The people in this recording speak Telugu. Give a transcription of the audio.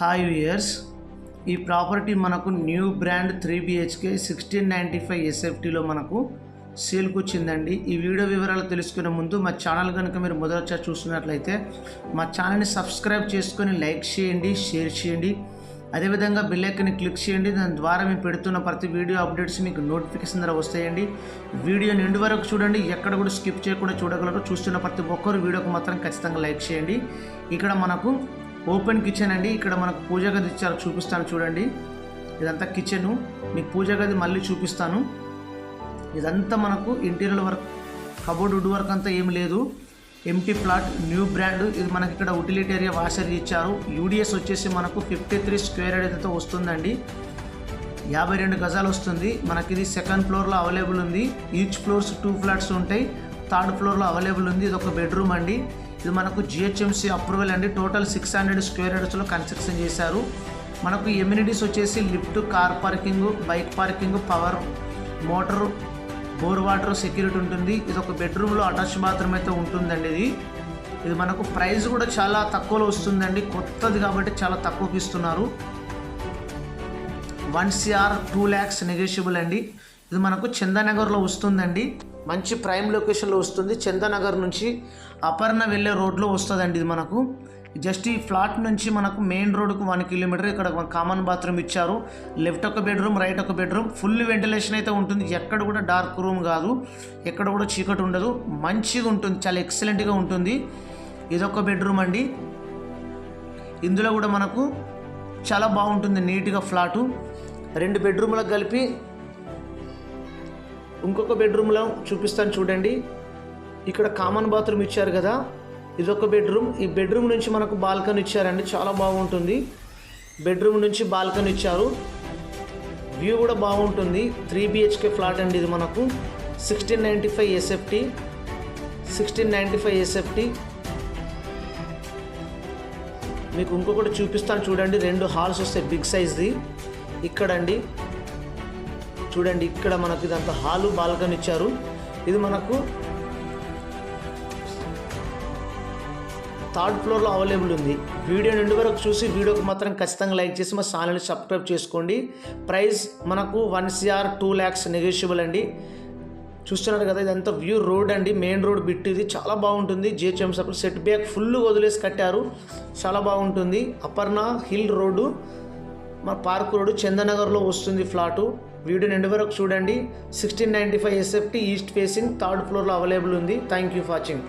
హాయ్ ఇయర్స్ ఈ ప్రాపర్టీ మనకు new brand three BHK sixteen ninety five ఎస్ఎఫ్టీలో మనకు సేల్కి వచ్చిందండి ఈ వీడియో వివరాలు తెలుసుకునే ముందు మా ఛానల్ కనుక మీరు మొదటిసారి చూస్తున్నట్లయితే మా ఛానల్ని సబ్స్క్రైబ్ చేసుకొని లైక్ చేయండి షేర్ చేయండి. అదేవిధంగా బిల్ ఐకాన్ని క్లిక్ చేయండి. దాని ద్వారా మేము పెడుతున్న ప్రతి వీడియో అప్డేట్స్ మీకు నోటిఫికేషన్ ద్వారా వస్తాయండి. వీడియో నిండు వరకు చూడండి. ఎక్కడ కూడా స్కిప్ చేయకుండా చూడగలరు. చూస్తున్న ప్రతి ఒక్కరు వీడియోకి మాత్రం ఖచ్చితంగా లైక్ చేయండి. ఇక్కడ మనకు ఓపెన్ కిచెన్ అండి. ఇక్కడ మనకు పూజ గది ఇచ్చారు చూపిస్తాను చూడండి. ఇదంతా కిచెను. మీకు పూజ గది మళ్ళీ చూపిస్తాను. ఇదంతా మనకు interior work cupboard wood work అంతా ఏం లేదు. Empty flat new brand. ఇది మనకి ఇక్కడ ఉటిలిటీ వాషర్ ఇచ్చారు. యూడిఎస్ వచ్చేసి మనకు ఫిఫ్టీ త్రీ స్క్వేర్ అయితే వస్తుందండి. యాభై రెండు గజాలు వస్తుంది. మనకి ఇది సెకండ్ ఫ్లోర్లో అవైలబుల్ ఉంది. ఈచ్ ఫ్లోర్స్ టూ ఫ్లాట్స్ ఉంటాయి. థర్డ్ ఫ్లోర్లో అవైలబుల్ ఉంది. ఇది ఒక బెడ్రూమ్ అండి. ఇది మనకు జిహెచ్ఎంసీ అప్రూవల్ అండి. టోటల్ సిక్స్ హండ్రెడ్ స్క్వేర్ యార్డ్స్లో కన్స్ట్రక్షన్ చేశారు. మనకు ఎమ్యూనిటీస్ వచ్చేసి lift car parking bike parking power motor bore water security ఉంటుంది. ఇది ఒక బెడ్రూమ్లో అటాచ్ బాత్రూమ్ అయితే ఉంటుందండి ఇది. ఇది మనకు ప్రైస్ కూడా చాలా తక్కువలో వస్తుందండి. కొత్తది కాబట్టి చాలా తక్కువకి ఇస్తున్నారు. One CR two lakhs negotiable అండి. ఇది మనకు చందానగర్లో వస్తుందండి. మంచి ప్రైమ్ లొకేషన్లో వస్తుంది. చందనగర్ నుంచి అపర్ణ వెళ్ళే రోడ్లో వస్తుందండి ఇది మనకు. జస్ట్ ఈ ఫ్లాట్ నుంచి మనకు మెయిన్ రోడ్కు వన్ కిలోమీటర్ ఇక్కడ కామన్ బాత్రూమ్ ఇచ్చారు. లెఫ్ట్ ఒక బెడ్రూమ్ రైట్ ఒక బెడ్రూమ్. ఫుల్ వెంటిలేషన్ అయితే ఉంటుంది. ఎక్కడ కూడా డార్క్ రూమ్ కాదు. ఎక్కడ కూడా చీకటి ఉండదు. మంచిగా ఉంటుంది. చాలా ఎక్సలెంట్గా ఉంటుంది. ఇదొక బెడ్రూమ్ అండి. ఇందులో కూడా మనకు చాలా బాగుంటుంది. నీట్గా ఫ్లాటు. రెండు బెడ్రూమ్లకు కలిపి ఇంకొక బెడ్రూమ్లో చూపిస్తాను చూడండి. ఇక్కడ కామన్ బాత్రూమ్ ఇచ్చారు కదా. ఇదొక బెడ్రూమ్. ఈ బెడ్రూమ్ నుంచి మనకు బాల్కనీ ఇచ్చారండి. చాలా బాగుంటుంది. బెడ్రూమ్ నుంచి బాల్కనీ ఇచ్చారు. వ్యూ కూడా బాగుంటుంది. త్రీ బిహెచ్కే ఫ్లాట్ అండి ఇది మనకు. Sixteen ninety five SFT sixteen ninety five SFT మీకు ఇంకొకటి చూపిస్తాను చూడండి. రెండు హాల్స్ వస్తాయి. బిగ్ సైజ్ది ఇక్కడండి. చూడండి ఇక్కడ మనకు ఇదంతా హాలు బాల్కనీ ఇచ్చారు. ఇది మనకు థర్డ్ ఫ్లోర్లో అవైలబుల్ ఉంది. వీడియో నుండి వరకు చూసి వీడియోకి మాత్రం ఖచ్చితంగా లైక్ చేసి మా ఛానల్ని సబ్స్క్రైబ్ చేసుకోండి. ప్రైస్ మనకు one CR two lakhs negotiable అండి. చూస్తున్నారు కదా ఇదంతా వ్యూ రోడ్ అండి. మెయిన్ రోడ్ బిట్ ఇది. చాలా బాగుంటుంది. జిహెచ్ఎం అప్పుడు సెట్ బ్యాక్ ఫుల్ వదిలేసి కట్టారు. చాలా బాగుంటుంది. అపర్ణ హిల్ రోడ్డు మా పార్క్ రోడ్ చందనగర్లో వస్తుంది ఫ్లాటు. వీడియో నిండు వరకు చూడండి. Sixteen ninety five SFT east facing third ఫ్లోర్లో అవైలబుల్ ఉంది. Thank you for watching